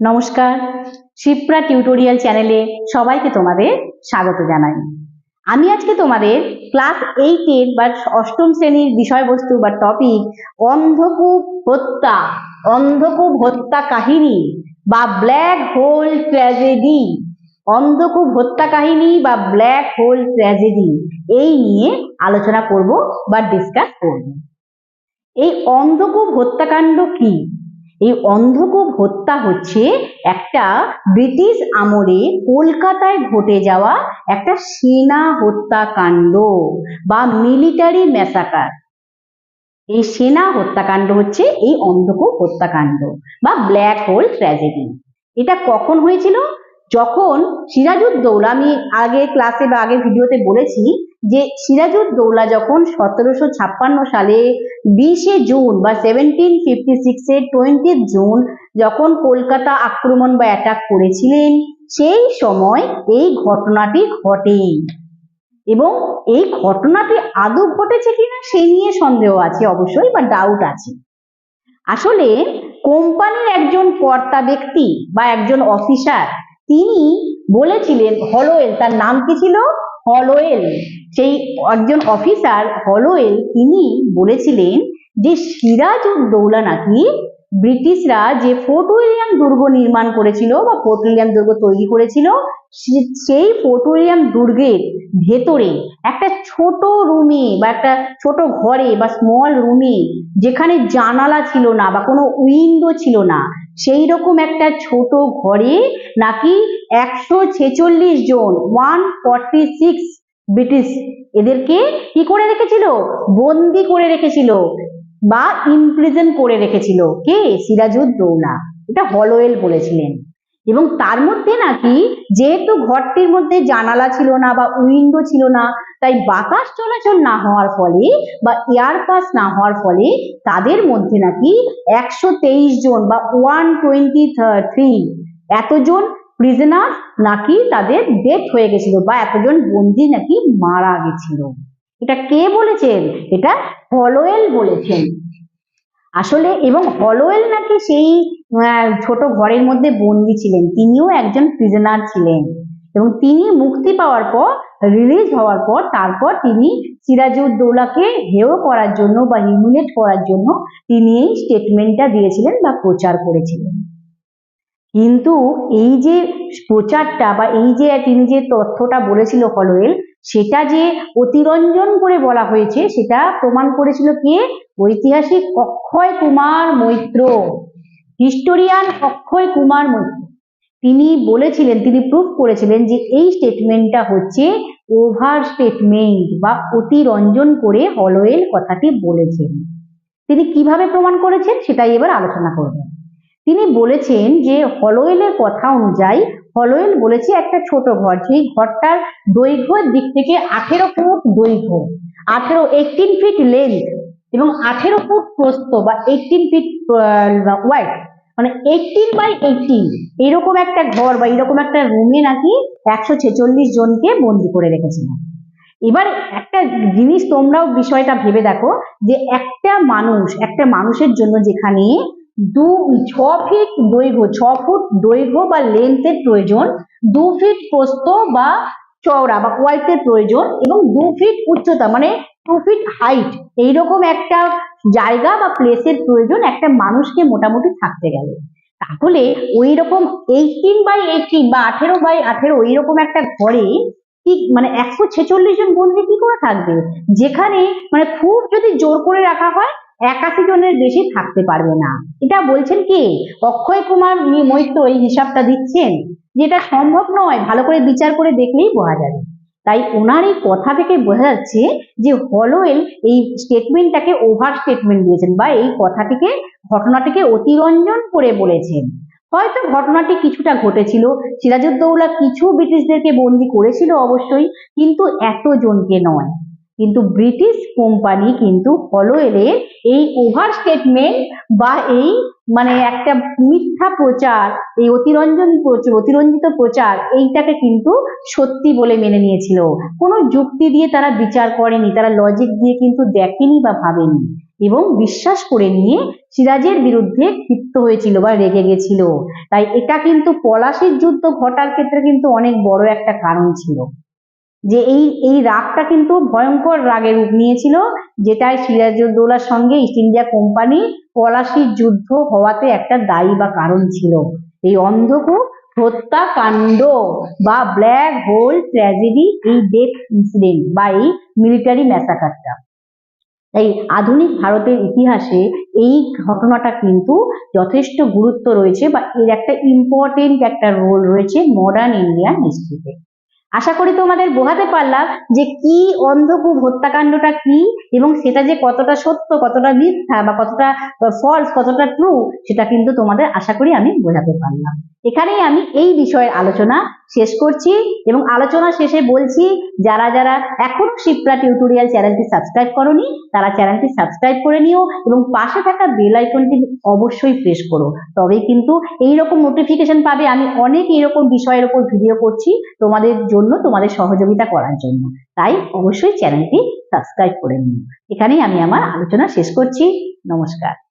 নমস্কার। শিপ্রা টিউটোরিয়াল চ্যানেলে সবাইকে তোমাদের স্বাগত জানাই। আমি আজকে তোমাদের ক্লাস এইটের বা অষ্টম শ্রেণির বিষয়বস্তু বা টপিক অন্ধকূপ হত্যা অন্ধকূপ হত্যা কাহিনী বা ব্ল্যাক হোল ট্র্যাজেডি। অন্ধকূপ হত্যা কাহিনী বা ব্ল্যাক হোল ট্র্যাজেডি, এই নিয়ে আলোচনা করব বা ডিসকাস করব। এই অন্ধকূপ হত্যাকাণ্ড কি? এই অন্ধকূপ হত্যা হচ্ছে একটা ব্রিটিশ আমলে কলকাতায় ঘটে যাওয়া একটা সেনা হত্যাকাণ্ড বা মিলিটারি ম্যাসাকার। এই সেনা হত্যাকাণ্ড হচ্ছে এই অন্ধকূপ হত্যাকাণ্ড বা ব্ল্যাক হোল ট্র্যাজেডি। এটা কখন হয়েছিল? যখন সিরাজউদ্দৌলা, আমি আগে ক্লাসে বা আগে ভিডিওতে বলেছি যে সিরাজউদ্দৌলা যখন সতেরোশো ছাপ্পান্ন সালে বিশে জুন বা সেভেন্টিন ফিফটি সিক্সের টোয়েন্টি জুন যখন কলকাতা আক্রমণ বা অ্যাটাক করেছিলেন, সেই সময় এই ঘটনাটি ঘটে এবং এই ঘটনাটি আদৌ ঘটেছে কিনা সে নিয়ে সন্দেহ আছে অবশ্যই বা ডাউট আছে। আসলে কোম্পানির একজন কর্তা ব্যক্তি বা একজন অফিসার তিনি বলেছিলেন হলোয়েল, তার নাম কি ছিল? হলোয়েল। সেই একজন অফিসার হলোয়েল, তিনি বলেছিলেন যে সিরাজউদ্দৌলা নাকি ব্রিটিশরা যে ফোর্ট উইলিয়াম দুর্গ নির্মাণ করেছিল বা ফোর্ট উইলিয়াম দুর্গ তৈরি করেছিল সেই ফোর্ট উইলিয়াম দুর্গের ভেতরে একটা ছোট রুমে বা একটা ছোট ঘরে বা স্মল রুমে যেখানে জানালা ছিল না বা কোনো উইন্ডো ছিল না, সেই রকম একটা ছোট ঘরে নাকি একশো ছেচল্লিশ জন ওয়ান ফর্টি সিক্স ব্রিটিশ এদেরকে কি করে রেখেছিল? বন্দি করে রেখেছিল বা ইমপ্রিজন করে রেখেছিল। কে? সিরাজউদ্দৌলা এটা হলোয়েল বলেছিলেন। এবং তার মধ্যে নাকি যেহেতু ঘরটির মধ্যে জানালা ছিল না বা উইন্ডো ছিল না, তাই বাতাস চলাচল না হওয়ার ফলে বা এয়ার পাস না হওয়ার ফলে তাদের মধ্যে নাকি একশো তেইশ জন বা ওয়ান টোয়েন্টি থ্রি এতজন প্রিজনার নাকি তাদের ডেথ হয়ে গেছিল বা এতজন বন্দি নাকি মারা গেছিল। এটা কে বলেছেন? এটা হলোয়েল বলেছেন। আসলে এবং হলোয়েল নাকি সেই ছোট ঘরের মধ্যে বন্দি ছিলেন। তিনিও একজন প্রিজনার ছিলেন। এবং তিনি মুক্তি পাওয়ার পর রিলিজ হওয়ার পর, তারপর তিনি সিরাজউদ্দৌলাকে হেয় করার জন্য বা হিউমিলেট করার জন্য তিনি এই স্টেটমেন্টটা দিয়েছিলেন বা প্রচার করেছিলেন। কিন্তু এই যে প্রচারটা বা এই যে তিনি যে তথ্যটা বলেছিল হলোয়েল সেটা যে অতিরঞ্জন করে বলা হয়েছে, সেটা প্রমাণ করেছিল কে? ঐতিহাসিক অক্ষয় কুমার মৈত্র। হিস্টোরিয়ান অক্ষয় কুমার মৈত্র। তিনি বলেছিলেন, তিনি প্রুফ করেছিলেন যে এই স্টেটমেন্টটা হচ্ছে ওভার স্টেটমেন্ট বা অতিরঞ্জন করে হলোয়েল কথাটি বলেছেন। তিনি কীভাবে প্রমাণ করেছেন সেটাই এবার আলোচনা করবেন তিনি বলেছেন যে হলোয়েলের কথা অনুযায়ী হলোয়েল বলেছে একটা ছোট ঘর, সেই ঘরটার দৈর্ঘ্যের দিক থেকে আঠেরো ফুট দৈর্ঘ্য, আঠেরো এইটিন ফিট লেন্থ এবং আঠেরো ফুট প্রস্থ বা এইটিন ফিট ওয়াইড মানে এইটিন বাই এইটিন এরকম একটা ঘর বা এরকম একটা রুমে নাকি একশো ছেচল্লিশ জনকে বন্দি করে রেখেছিল। এবার একটা জিনিস তোমরাও বিষয়টা ভেবে দেখো যে একটা মানুষ, একটা মানুষের জন্য যেখানে দু ছ ফিট দৈর্ঘ্য, ছ ফুট দৈর্ঘ্য বা লেন্থের প্রয়োজন, দু ফিট প্রস্থ বা চওড়া বা ওয়াইটের প্রয়োজন এবং দু ফিট উচ্চতা মানে টু ফিট হাইট এইরকম একটা জায়গা বা প্লেসের প্রয়োজন একটা মানুষকে মোটামুটি থাকতে গেলে। তাহলে ওই রকম এইটিন বাই এইটিন বা আঠেরো বাই আঠেরো এইরকম একটা ঘরে কি মানে একশো ছেচল্লিশ জন বন্দি কি করে থাকবে? যেখানে মানে খুব যদি জোর করে রাখা হয় একাশি জনের বেশি থাকতে পারবে না। এটা বলছেন কে? অক্ষয় কুমার মৈত্র এই হিসাবটা দিচ্ছেন যেটা সম্ভব নয়, ভালো করে বিচার করে দেখলেই বোঝা যাবে। তাই ওনার এই কথা থেকে বোঝা যাচ্ছে যে হলোয়েল এই স্টেটমেন্টটাকে ওভার স্টেটমেন্ট দিয়েছেন বা এই কথাটিকে, ঘটনাটিকে অতিরঞ্জন করে বলেছেন। হয়তো ঘটনাটি কিছুটা ঘটেছিল, সিরাজউদ্দৌলা কিছু ব্রিটিশদেরকে বন্দি করেছিল অবশ্যই, কিন্তু এতজনকে নয়। কিন্তু ব্রিটিশ কোম্পানি কিন্তু হলোয়েলের এই ওভার স্টেটমেন্ট বা এই মানে একটা মিথ্যা প্রচার, এই অতিরঞ্জন অতিরঞ্জিত প্রচার এইটাকে কিন্তু সত্যি বলে মেনে নিয়েছিল। কোনো যুক্তি দিয়ে তারা বিচার করেনি, তারা লজিক দিয়ে কিন্তু দেখেনি বা ভাবেনি এবং বিশ্বাস করে নিয়ে সিরাজের বিরুদ্ধে ক্ষিপ্ত হয়েছিল বা রেগে গেছিল। তাই এটা কিন্তু পলাশির যুদ্ধ ঘটার ক্ষেত্রে কিন্তু অনেক বড় একটা কারণ ছিল। যে এই এই রাগটা কিন্তু ভয়ঙ্কর রাগের রূপ নিয়েছিল যেটায় সিরাজউদ্দৌলার সঙ্গে ইস্ট ইন্ডিয়া কোম্পানি পলাশির যুদ্ধ হওয়াতে একটা দায়ী বা কারণ ছিল। এই অন্ধকূপ, হত্যাকাণ্ড বা ব্ল্যাক হোল ট্র্যাজেডি এই ডেথ ইনসিডেন্ট বা এই মিলিটারি ম্যাসাকারটা এই আধুনিক ভারতের ইতিহাসে এই ঘটনাটা কিন্তু যথেষ্ট গুরুত্ব রয়েছে বা এর একটা ইম্পর্টেন্ট একটা রোল রয়েছে মডার্ন ইন্ডিয়ান হিস্ট্রিতে আশা করি তোমাদের বোঝাতে পারলাম যে কি অন্ধকূপ হত্যাকাণ্ডটা কি এবং সেটা যে কতটা সত্য, কতটা মিথ্যা বা কতটা ফলস কতটা ট্রু সেটা কিন্তু তোমাদের আশা করি আমি বোঝাতে পারলাম। এখানেই আমি এই বিষয়ের আলোচনা শেষ করছি এবং আলোচনা শেষে বলছি, যারা যারা এখনও শিপ্রা টিউটোরিয়াল চ্যানেলটি সাবস্ক্রাইব করনি, তারা চ্যানেলটি সাবস্ক্রাইব করে নিও এবং পাশে থাকা বেল আইকনটি অবশ্যই প্রেস করো। তবেই কিন্তু এইরকম নোটিফিকেশন পাবে, আমি অনেক এরকম বিষয়ের উপর ভিডিও করছি তোমাদের জন্য, তোমাদের সহযোগিতা করার জন্য। তাই অবশ্যই চ্যানেলটি সাবস্ক্রাইব করে নিও। এখানেই আমি আমার আলোচনা শেষ করছি। নমস্কার।